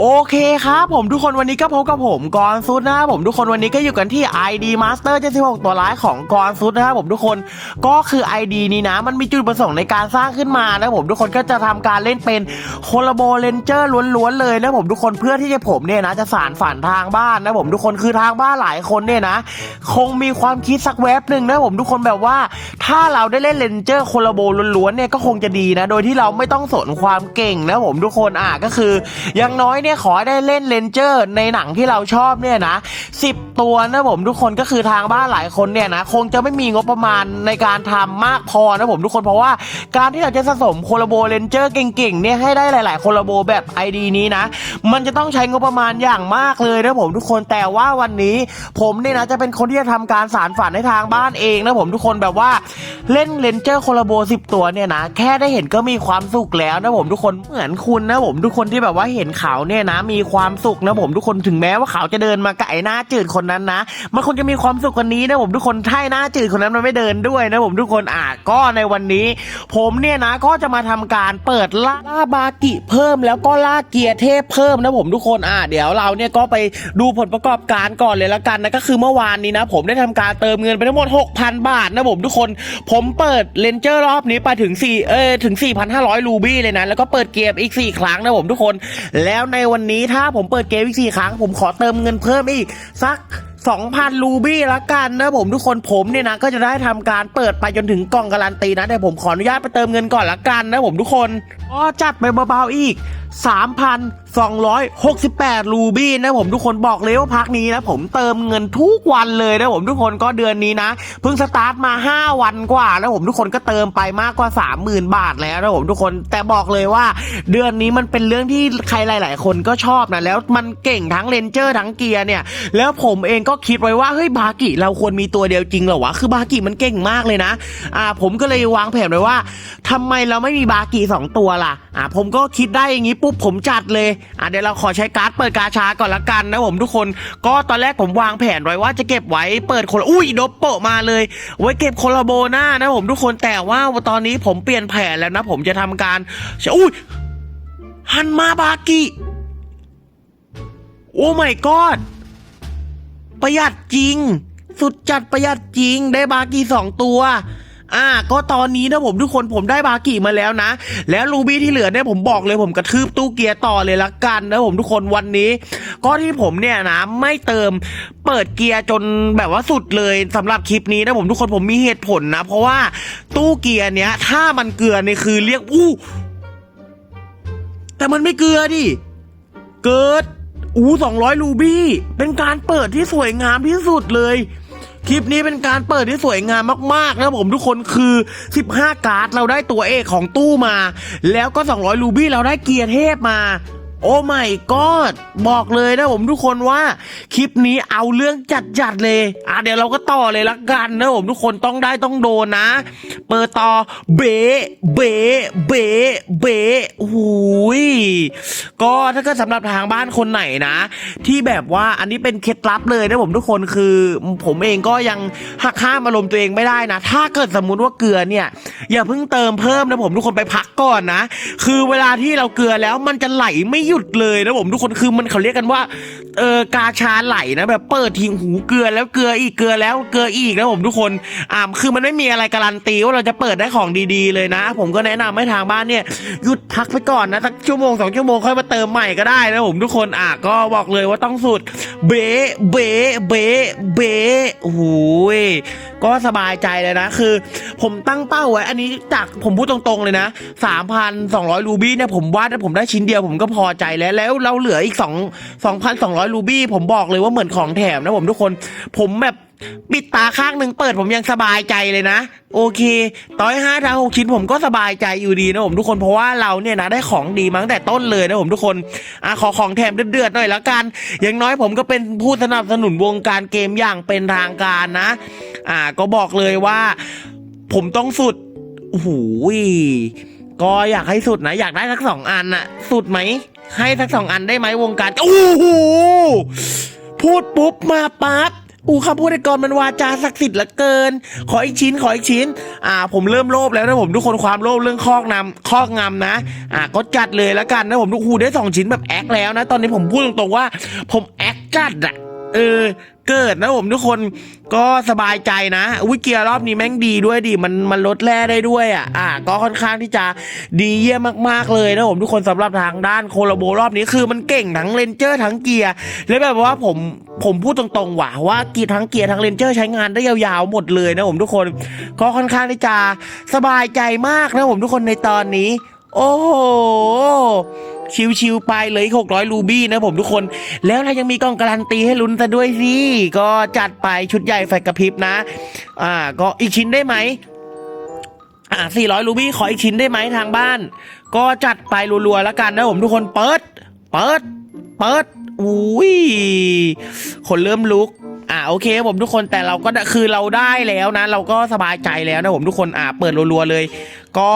โอเคครับผมทุกคนวันนี้ก็พบกับผมกรซุดนะครับผมทุกคนวันนี้ก็อยู่กันที่ ID Master 76ตัวร้ายของกรซุดนะครับผมทุกคนก็คือ ID นี้นะ มันมีจุดประสงค์ในการสร้างขึ้นมานะผมทุกคนก็จะทำการเล่นเป็นโคลาโบเลนเจอร์ล้วนๆเลยนะผมทุกคนเพื่อที่จะผมเนี่ยนะจะสารฝันทางบ้านนะผมทุกคนคือทางบ้านหลายคนเนี่ยนะ คงมีความคิดสักแวบหนึ่งนะผมทุกคนแบบว่า ถ้าเราได้เล่นเลนเจอร์โคลาโบล้วนๆเนี่ยก็คงจะดีนะ โดยที่เราไม่ต้องสนความเก่งนะผมทุกคนอะก็คืออย่างน้อยเนี่ยขอได้เล่นเลนเจอร์ในหนังที่เราชอบเนี่ยนะ10ตัวนะผมทุกคนก็คือทางบ้านหลายคนเนี่ยนะคงจะไม่มีงบประมาณในการทำมากพอนะผมทุกคนเพราะว่าการที่เราจะสะสมโคลโบเลนเจอร์เก่งๆเนี่ยให้ได้หลาย ๆ โคลโบแบบ ID นี้นะ มันจะต้องใช้งบประมาณอย่างมากเลยนะผมทุกคนแต่ว่าวันนี้ผมเนี่ยนะจะเป็นคนที่จะทำการสารฝันให้ทางบ้านเองนะผมทุกคนแบบว่าเล่นเลนเจอร์โคลโบ10 ตัวเนี่ยนะแค่ได้เห็นก็มีความสุขแล้วนะผมทุกคนเหมือนคุณนะผมทุกคนที่แบบว่าเห็นเขาเนี่ยนะมีความสุขนะผมทุกคนถึงแม้ว่าเขาจะเดินมาไก่หน้าจืดคนนั้นนะมันคงจะมีความสุขกว่านี้นะผมทุกคนถ้าหน้าจืดคนนั้นมันไม่เดินด้วยนะผมทุกคนอาจก็ในวันนี้ ผมเนี่ยนะก็จะมาทำการเปิดล่าล่าบากิเพิ่มแล้วก็ล่าเกียร์เทพเพิ่มนะผมทุกคนอ่าเดี๋ยวเราเนี่ยก็ไปดูผลประกอบการก่อนเลยละกันนะก็คือเมื่อวานนี้นะ ผมได้ทำการเติมเงินไปทั้งหมด 6,000 บาทนะผมทุกคน ผมเปิดเลนเจอร์รอบนี้ไปถึง4เออถึง 4,500 รูบี้เลยนะแล้วก็เปิดเกมอีก 4 ครั้งนะผมทุกคน แล้วในวันนี้ถ้าผมเปิดเกมอีก4ครั้ง ผมขอเติมเงินเพิ่มอีกสัก2,000 รูบี้ละกันนะผมทุกคนผมเนี่ยนะก็จะได้ทำการเปิดไปจนถึงกล่องการันตีนะแต่ผมขออนุญาตไปเติมเงินก่อนละกันนะผมทุกคนอ๋อจัดไปเบาๆอีก 3,268 รูบี้นะผมทุกคนบอกเลยว่าพักนี้นะผมเติมเงินทุกวันเลยนะผมทุกคนก็เดือนนี้นะเพิ่งสตาร์ทมา 5 วันกว่าแล้วผมทุกคนก็เติมไปมากกว่า 30,000 บาทแล้วนะผมทุกคนแต่บอกเลยว่า เดือนนี้มันเป็นเรื่องที่ใครหลาย ๆ คนก็ชอบนะแล้วมันเก่งทั้งเลนเจอร์ทั้งเกียร์เนี่ย แล้วผมเองก็คิดไว้ว่าเฮ้ยบากิเราควรมีตัวเดียวจริงเหรอวะคือบากิมันเก่งมากเลยนะอ่าผมก็เลยวางแผนไว้ว่าทำไมเราไม่มีบากิสองตัวล่ะอ่าผมก็คิดได้อย่างนี้ปุ๊บผมจัดเลยอ่าเดี๋ยวเราขอใช้การ์ดเปิดกาชาก่อนละกันนะผมทุกคนก็ตอนแรกผมวางแผนไว้ว่าจะเก็บไว้เปิดคนลอุ้ยโดบโปะมาเลย ไว้เก็บโคลาโบหน้านะผมทุกคนแต่ว่าตอนนี้ผมเปลี่ยนแผนแล้วนะ ผมจะทำการอุ้ยฮันมาบากิโอ้ my god ประหยัดจริง สุดจัดประหยัดจริงได้บากีสองตัว อ่า ก็ตอนนี้นะผมทุกคนผมได้บากิมาแล้วนะ แล้วรูบี้ที่เหลือเนี่ยผมบอกเลยผมกระทืบตู้เกียร์ต่อเลยละกันนะผมทุกคนวันนี้ ก็ที่ผมเนี่ยนะไม่เติมเปิดเกียร์จนแบบว่าสุดเลยสำหรับคลิปนี้นะผมทุกคนผมมีเหตุผลนะ เพราะว่าตู้เกียร์เนี้ยถ้ามันเกลือเนี่ยคือเรียกอู้แต่มันไม่เกลือดิ เกิดอู้สองร้อยรูบี้ เป็นการเปิดที่สวยงามที่สุดเลย คลิปนี้เป็นการเปิดที่สวยงามมากๆนะผมทุกคนคือ 15 การ์ดเราได้ตัวเอกของตู้มา แล้วก็ 200 รูบี้เราได้เกียร์เทพมา โอ้ไม่กอดบอกเลยนะผมทุกคนว่า คลิปนี้เอาเรื่องจัดๆเลย อะเดี๋ยวเราก็ต่อเลยละกันนะผมทุกคนต้องได้ต้องโดนนะ เปิดต่อเบ๋เบ๋เบ๋เบ๋โอ้โหยก็ถ้าเกิดสำหรับทางบ้านคนไหนนะ ที่แบบว่าอันนี้เป็นเคล็ดลับเลยนะผมทุกคนคือ ผมเองก็ยังหักห้ามอารมณ์ตัวเองไม่ได้นะ ถ้าเกิดสมมุติว่าเกลือเนี่ย อย่าเพิ่งเติมเพิ่มนะผมทุกคนไปพักก่อนนะ คือเวลาที่เราเกลือแล้วมันจะไหลไม่หยุดเลยนะผมทุกคนคือมันเขาเรียกกันว่าเออกาชาไหลนะแบบเปิดทิ้งหูเกลือแล้วเกลืออีกเกลือแล้วเกลืออีกนะผมทุกคนอ่าคือมันไม่มีอะไรการันตีว่าเราจะเปิดได้ของดีๆ เลยนะ ผมก็แนะนำให้ทางบ้านเนี่ยหยุดพักไปก่อนนะสักชั่วโมงสองชั่วโมงค่อยมาเติมใหม่ก็ได้นะผมทุกคนอะก็บอกเลยว่าต้องสุดเบ๋เบ๋เบ๋เบ๋โอ้โหยก็สบายใจเลยนะ คือ ผมตั้งเป้าไว้ อันนี้จากผมพูดตรงๆเลยนะ3,200รูบี้เนี่ยผมวาดถ้าผมได้ชิ้นเดียวผมก็พอใจแล้ว แล้วเราเหลืออีก 2 2,200รูบี้ผมบอกเลยว่าเหมือนของแถมนะผมทุกคน ผมแบบ ปิดตาข้างหนึ่งเปิดผมยังสบายใจเลยนะ โอเค ต่อยห้าทางหกชิ้นผมก็สบายใจอยู่ดีนะผมทุกคนเพราะว่าเราเนี่ยนะได้ของดีมาตั้งแต่ต้นเลยนะผมทุกคนอะขอของแถมเดือดๆหน่อยละกัน อย่างน้อยผมก็เป็นผู้สนับสนุนวงการเกมอย่างเป็นทางการนะ อ่าก็บอกเลยว่า ผมต้องสุดโอ้โหยก็อยากให้สุดนะ อยากได้สักสองอันน่ะ สุดไหม ให้สักสองอันได้ไหมวงการโอ้โหพูดปุ๊บมาปั๊บ อูคำพูดไอ้กรมันวาจาศักดิ์สิทธิ์เหลือเกิน ขออีกชิ้นขออีกชิ้น อ่า ผมเริ่มโลภแล้วนะผมทุกคนความโลภเรื่องคอกนำคอกงำนะ อ่าก็จัดเลยแล้วกันนะผมทุกคูได้สองชิ้นแบบแอคแล้วนะ ตอนนี้ผมพูดตรงๆว่า ผมแอคจัดอะเออ เกิดนะผมทุกคนก็สบายใจนะวิเกียร์รอบนี้แม่งดีด้วยดิมันมันลดแร่ได้ด้วยอะอ่าก็ค่อนข้างที่จะดีเยี่ยมมากๆเลยนะผมทุกคนสำหรับทางด้านโคโลโบรอบนี้คือมันเก่งทั้งเลนเจอร์ทั้งเกียร์และแบบว่าผมผมพูดตรงๆว่าว่ากีทั้งเกียร์ทั้งเลนเจอร์ใช้งานได้ยาวๆหมดเลยนะผมทุกคนก็ค่อนข้างที่จะสบายใจมากนะผมทุกคนในตอนนี้ โอ้โห ชิวๆไปเลยหกร้อยรูบี้นะผมทุกคน แล้วเรายังมีกล่องการันตีให้ลุ้นซะด้วยสิ ก็จัดไปชุดใหญ่ไฟกระพริบนะ อ่า ก็อีกชิ้นได้ไหมอ่าสี่ร้อยรูบี้ขออีกชิ้นได้ไหมทางบ้าน ก็จัดไปรัวๆแล้วกันนะผมทุกคนเปิด เปิด เปิดอุ้ยคนเริ่มลุก อ่าโอเคผมทุกคนแต่เราก็คือเราได้แล้วนะ เราก็สบายใจแล้วนะผมทุกคนอ่าเปิดรัวๆเลย ก็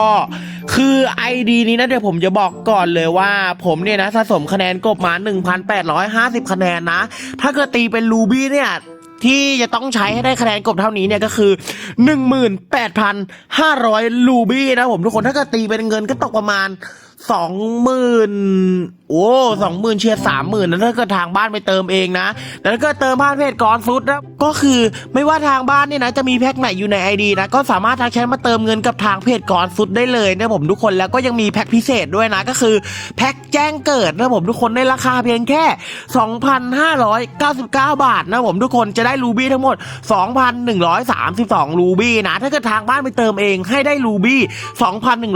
คือ ID นี้นะเดี๋ยวผมจะบอกก่อนเลยว่า ผมเนี่ยนะสะสมคะแนนกบมา 1,850 คะแนนนะ ถ้าเกิดตีเป็นรูบี้เนี่ยที่จะต้องใช้ให้ได้คะแนนกบเท่านี้เนี่ยก็คือ 18,500ลูบี้นะผมทุกคนถ้าเกิดตีเป็นเงินก็ตกประมาณ สองหมื่นโอ้สองหมื่นเชียร์สามหมื่นนะถ้าเกิดทางบ้านไปเติมเองนะ แต่ถ้าเกิดเติมผ่านเพจก่อนซุดนะก็คือไม่ว่าทางบ้านเนี่ยนะจะมีแพ็คไหนอยู่ในไอดีนะก็สามารถทักแชทมาเติมเงินกับทางเพจก่อนซุดได้เลยนะผมทุกคนแล้วก็ยังมีแพ็คพิเศษด้วยนะก็คือแพ็คแจ้งเกิดนะผมทุกคนในราคาเพียงแค่ 2,599 บาทนะผมทุกคนจะได้รูบี้ทั้งหมด 2,132 รูบี้นะถ้าเกิดทางบ้านไปเติมเองให้ได้รูบี้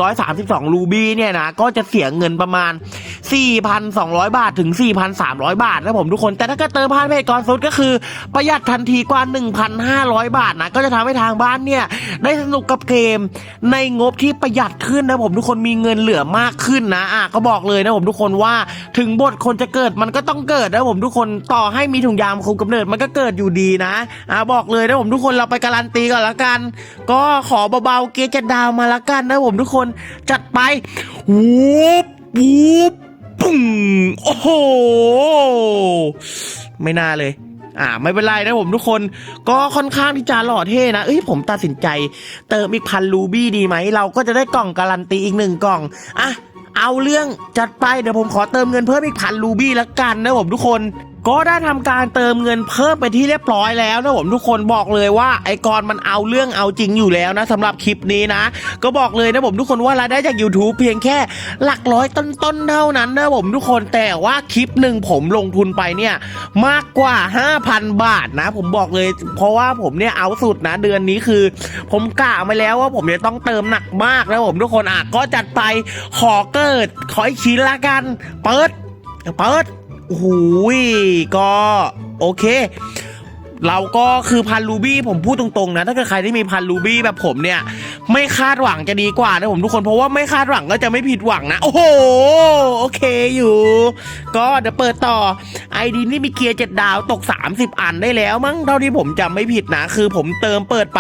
2,132 รูบี้เนี่ยนะก็จะเสียเงินประมาณ 4,200 บาทถึง 4,300 บาทนะผมทุกคน แต่ถ้าเกิดเติมผ่านเพจก่อนสุดก็คือ ประหยัดทันทีกว่า 1,500 บาทนะก็จะทำให้ทางบ้านเนี่ยได้สนุกกับเกมในงบที่ประหยัดขึ้นนะผมทุกคนมีเงินเหลือมากขึ้นนะอะก็บอกเลยนะผมทุกคนว่าถึงบทคนจะเกิดมันก็ต้องเกิดนะผมทุกคนต่อให้มีถุงยางคุมกำเนิดมันก็เกิดอยู่ดีนะอะบอกเลยนะผมทุกคนเราไปการันตีก่อนละกัน ก็ขอเบาๆเกียร์จะดาวมาละกันนะผมทุกคนจัดไปหูวูบวูบปุ้งโอ้โห ไม่น่าเลย อ่า ไม่เป็นไรนะผมทุกคน ก็ค่อนข้างที่จะหล่อเท่นะ เอ้ยผมตัดสินใจ เติมอีกพันรูบี้ดีไหม เราก็จะได้กล่องการันตีอีกหนึ่งกล่อง อะ เอาเรื่องจัดไป เดี๋ยวผมขอเติมเงินเพิ่มอีกพันรูบี้ละกันนะผมทุกคน ก็ได้ทำการเติมเงินเพิ่มไปที่เรียบร้อยแล้วนะผมทุกคนบอกเลยว่าไอกรมันเอาเรื่องเอาจริงอยู่แล้วนะสำหรับคลิปนี้นะ ก็บอกเลยนะผมทุกคนว่ารายได้จาก YouTube เพียงแค่หลักร้อยต้นๆเท่านั้นนะผมทุกคนแต่ว่าคลิปหนึ่งผมลงทุนไปเนี่ยมากกว่า 5,000 บาทนะ ผมบอกเลยเพราะว่าผมเนี่ยเอาสุดนะเดือนนี้คือ ผมกะมาแล้วว่าผมจะต้องเติมหนักมากนะผมทุกคนอะก็จัดไปขอเกิดขออีกชิ้นละกัน เปิดเปิด โอ้โหก็โอเค เราก็คือพันรูบี้ผมพูดตรงๆนะ ถ้าเกิดใครที่มีพันรูบี้แบบผมเนี่ย ไม่คาดหวังจะดีกว่านะผมทุกคนเพราะว่าไม่คาดหวังก็จะไม่ผิดหวังนะ โอ้โหโอเคอยู่ ก็เดี๋ยวเปิดต่อไอดีนี่มีเกียร์เจ็ดดาวตก 30 อันได้แล้ว มั้งเท่าที่ผมจำไม่ผิดนะ คือผมเติมเปิดไป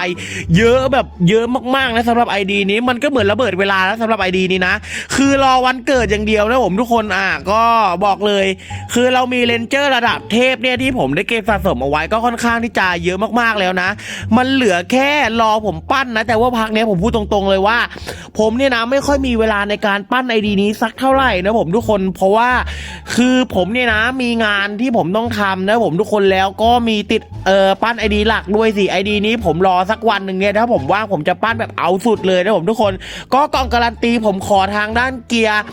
เยอะแบบเยอะมากๆนะสำหรับไอดีนี้มันก็เหมือนระเบิดเวลาแล้วสำหรับไอดีนี้นะ คือรอวันเกิดอย่างเดียวนะผมทุกคนอะก็บอกเลย คือเรามีเลนเจอร์ระดับเทพเนี่ยที่ผมได้เก็บสะสมเอาไว้ก็ค่อนข้างที่จะเยอะมากๆแล้วนะ มันเหลือแค่รอผมปั้นนะ แต่ว่าพักนี้ผมพูดตรงๆเลยว่า ผมเนี่ยนะไม่ค่อยมีเวลาในการปั้นไอดีนี้สักเท่าไหร่นะผมทุกคน เพราะว่าคือผมเนี่ยนะมีงานที่ผมต้องทำนะผมทุกคนแล้วก็มีติดเอ่อปั้นไอดีหลักด้วยสิไอดีนี้ผมรอสักวันหนึ่งเนี่ยถ้าผมว่างผมจะปั้นแบบเอาสุดเลยนะผมทุกคน ก็กล่องการันตีผมขอทางด้านเกียร์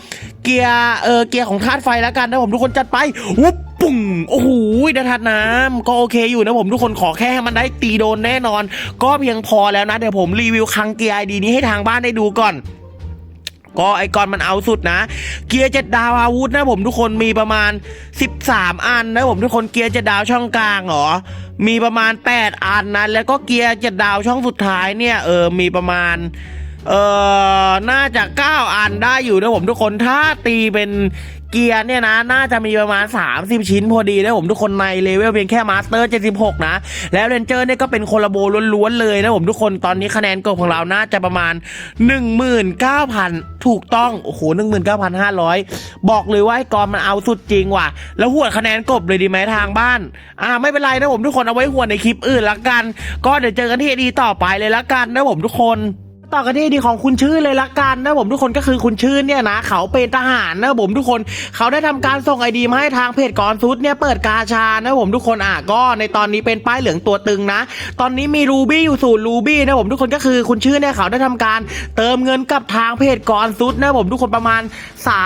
เกียร์เออเกียร์ของธาตุไฟแล้วกันนะผมทุกคนจัดไปวุบ ปุ้งโอ้โหดาทัดน้ำก็โอเคอยู่นะผมทุกคนขอแค่ให้มันได้ตีโดนแน่นอน ก็เพียงพอแล้วนะเดี๋ยวผมรีวิวคังเกียร์ดีนี้ให้ทางบ้านได้ดูก่อนก็ไอกอนมันเอาสุดนะ เกียร์เจ็ดดาวอาวุธนะผมทุกคนมีประมาณ 13 อันนะผมทุกคนเกียร์เจ็ดดาวช่องกลางเหรอ มีประมาณ 8 อันนะแล้วก็เกียร์เจ็ดดาวช่องสุดท้ายเนี่ยเออมีประมาณ เอ่อ น่าจะ 9 อันได้อยู่นะผมทุกคน ถ้าตีเป็นเกียร์เนี่ยนะ น่าจะมีประมาณ 30 ชิ้นพอดีนะผมทุกคนในเลเวลเพียงแค่มาสเตอร์ 76 นะ แล้วเรนเจอร์เนี่ยก็เป็นคนละโบล้วนๆเลยนะผมทุกคน ตอนนี้คะแนนกบของเราน่าจะประมาณ 19,000 ถูกต้อง โอ้โห 19,500 บอกเลยว่าไอ้กรมันเอาสุดจริงว่ะ แล้วหวดคะแนนกบเลยดีไหมทางบ้าน อ่า ไม่เป็นไรนะผมทุกคนเอาไว้หวดในคลิปอื่นละกัน ก็เดี๋ยวเจอกันที่ดีต่อไปเลยละกันนะผมทุกคน ต่อกันที่ดีของคุณชื่นเลยละกันนะผมทุกคนก็คือคุณชื่นเนี่ยนะเขาเป็นทหารนะผมทุกคนเขาได้ทำการส่งไอดีมาให้ทางเพจกอนซุดเนี่ยเปิดกาชานะผมทุกคนอะก็ในตอนนี้เป็นป้ายเหลืองตัวตึงนะ ตอนนี้มีรูบี้อยู่ศูนย์รูบี้นะผมทุกคนก็คือคุณชื่นเนี่ยเขาได้ทำการเติมเงินกับทางเพจกอนซุดนะผมทุกคนประมาณ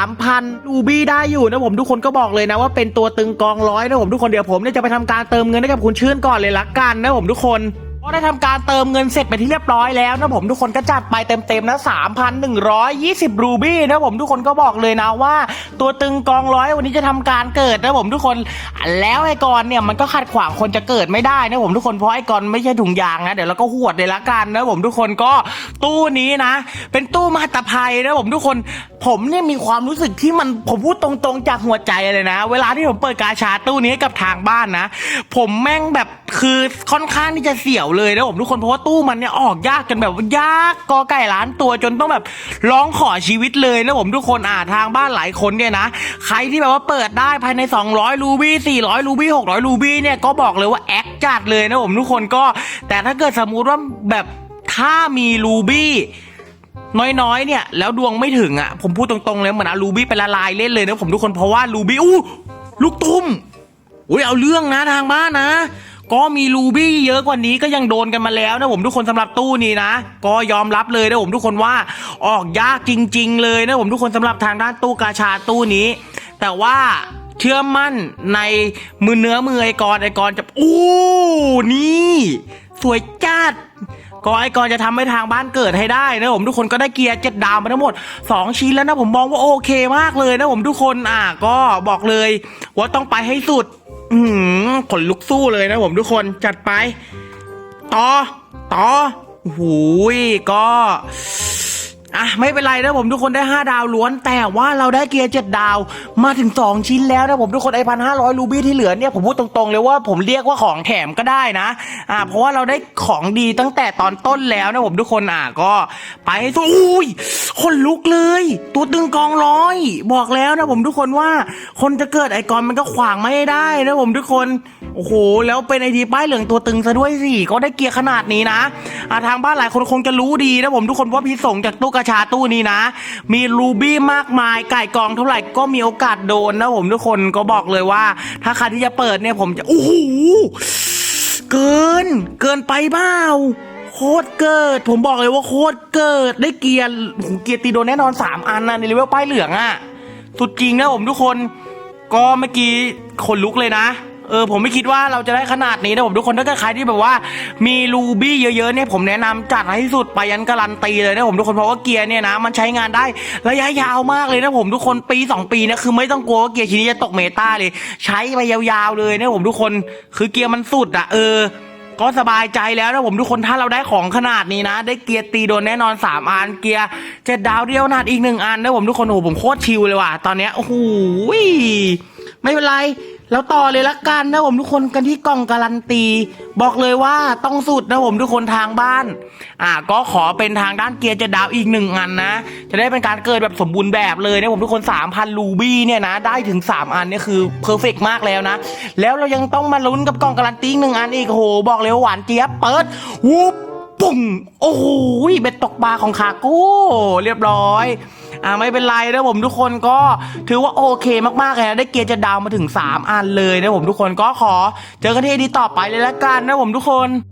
3,000รูบี้ได้อยู่นะผมทุกคนก็บอกเลยนะว่าเป็นตัวตึงกองร้อยนะผมทุกคนเดี๋ยวผมเนี่ยจะไปทำการเติมเงินให้กับคุณชื่นก่อนเลยละกันนะผมทุกคน ก็ได้ทำการเติมเงินเสร็จไปที่เรียบร้อยแล้วนะผมทุกคนก็จัดไปเต็มๆนะ3,120 รูบี้นะผมทุกคนก็บอกเลยนะว่า ตัวตึงกองร้อยวันนี้จะทำการเกิดนะผมทุกคนแล้วไอ้กรเนี่ยมันก็ขัดขวางคนจะเกิดไม่ได้นะผมทุกคนเพราะไอ้กรไม่ใช่ถุงยางนะเดี๋ยวเราก็หวดเลยละกันนะผมทุกคนก็ตู้นี้นะ เป็นตู้มหัตภัยนะผมทุกคนผมเนี่ยมีความรู้สึกที่มันผมพูดตรงๆจากหัวใจเลยนะ เวลาที่ผมเปิดกาชาตู้นี้กับทางบ้านนะ ผมแม่งแบบคือค่อนข้างที่จะเสียวเลยนะผมทุกคนเพราะว่าตู้มันเนี่ยออกยากจนแบบยากกอไก่ล้านตัวจนต้องแบบร้องขอชีวิตเลยนะผมทุกคนอ่าทางบ้านหลายคนเนี่ยนะ ใครที่แบบว่าเปิดได้ภายใน 200 รูบี้400 รูบี้600 รูบี้เนี่ยก็บอกเลยว่าแอคจัดเลยนะผมทุกคนก็ แต่ถ้าเกิดสมมุติว่าแบบถ้ามีรูบี้น้อยๆ เนี่ย แล้วดวงไม่ถึงอะ ผมพูดตรงๆ เลยเหมือนอาลูบี้ไปละลายเล่นเลยนะผมทุกคนเพราะว่าลูบี้อู้ลูกตุ้มอุ้ยเอาเรื่องนะทางบ้านนะ ก็มีลูบี้เยอะกว่านี้ก็ยังโดนกันมาแล้วนะผมทุกคนสำหรับตู้นี้นะ ก็ยอมรับเลยนะผมทุกคนว่าออกยากจริง ๆ เลยนะผมทุกคนสำหรับทางด้านตู้กาชาตู้นี้ แต่ว่าเชื่อมั่นในมือเนื้อมือไอกรไอกรจะอู้นี่ สวยจัดก็ไอกรจะทำให้ทางบ้านเกิดให้ได้นะผมทุกคนก็ได้เกียร์เจ็ดดาวมาทั้งหมด 2 ชิ้นแล้วนะผมมองว่าโอเคมากเลยนะผมทุกคนอะก็บอกเลยว่าต้องไปให้สุด อืมขนลุกสู้เลยนะผมทุกคนจัดไป ต่อ ต่อหูยก็ อะไม่เป็นไรนะผมทุกคนได้ 5 ดาวล้วน แต่ว่าเราได้เกียร์ 7 ดาวมาถึง 2 ชิ้นแล้วนะผมทุกคนไอพันห้าร้อยรูบี้ที่เหลือเนี่ยผมพูดตรงๆเลยว่าผมเรียกว่าของแถมก็ได้นะอ่าเพราะว่าเราได้ของดีตั้งแต่ตอนต้นแล้วนะผมทุกคนอะก็ไปให้อุ้ยคนลุกเลย ตัวตึงกองร้อย บอกแล้วนะผมทุกคนว่าคนจะเกิดไอกรมันก็ขวางไม่ได้นะผมทุกคนโอ้โหแล้วเป็นไอทีป้ายเหลืองตัวตึงซะด้วยสิก็ได้เกียร์ขนาดนี้นะอ่าทางบ้านหลายคนคงจะรู้ดีนะผมทุกคนว่าพี่ส่งจากตู้กกระชาตู้นี้นะ มีรูบี้มากมาย ไก่กองเท่าไหร่ก็มีโอกาสโดนนะผมทุกคนก็บอกเลยว่า ถ้าใครที่จะเปิดเนี่ยผมจะโอ้โหเกิน เกินไปเปล่าโคตรเกิด ผมบอกเลยว่าโคตรเกิดได้เกียร์โอ้โหเกียร์ตีโดนแน่นอน 3 อันนะในเลเวลป้ายเหลืองอะสุดจริงนะผมทุกคน ก็เมื่อกี้คนลุกเลยนะ เออผมไม่คิดว่าเราจะได้ขนาดนี้นะผมทุกคนถ้าเกิดใครที่แบบว่ามีรูบี้เยอะๆเนี่ยผมแนะนำจัดให้สุดไปยันการันตีเลยนะผมทุกคนเพราะว่าเกียร์เนี่ยนะมันใช้งานได้ระยะยาวมากเลยนะผมทุกคนปี 2 ปีนะคือไม่ต้องกลัวว่าเกียร์ชิ้นนี้จะตกเมตาเลย ใช้ไปยาวๆเลยนะผมทุกคนคือเกียร์มันสุดอะเออก็สบายใจแล้วนะผมทุกคนถ้าเราได้ของขนาดนี้นะ ได้เกียร์ตีโดนแน่นอน 3อันเกียร์เจ็ดดาวเดียวนาดอีกหนึ่งอันนะผมทุกคนโอ้ผมโคตรชิลเลยว่ะตอนเนี้ยโอ้โหไม่เป็นไร แล้วต่อเลยละกันนะผมทุกคนกันที่กล่องการันตี บอกเลยว่าต้องสุดนะผมทุกคนทางบ้าน อ่าก็ขอเป็นทางด้านเกียร์เจะดาวอีกหนึ่งอันนะ จะได้เป็นการเกิดแบบสมบูรณ์แบบเลยนะผมทุกคน 3,000 ลูบี้เนี่ยนะ ได้ถึง 3 อันเนี่ยคือเพอร์เฟกมากแล้วนะ แล้วเรายังต้องมาลุ้นกับกล่องการันตีอีกหนึ่งอันอีกโหบอกเลยว่าหวานเจี๊ยบเปิดวูบปุ่งโอ้โหเบ็ดตกปลาของคาโก้เรียบร้อย อ่าไม่เป็นไรนะผมทุกคนก็ถือว่าโอเคมากๆเลยนะได้เกียร์จะดาวมาถึง 3 อันเลยนะผมทุกคนก็ขอ เจอกันที่ดีต่อไปเลยละกันนะผมทุกคน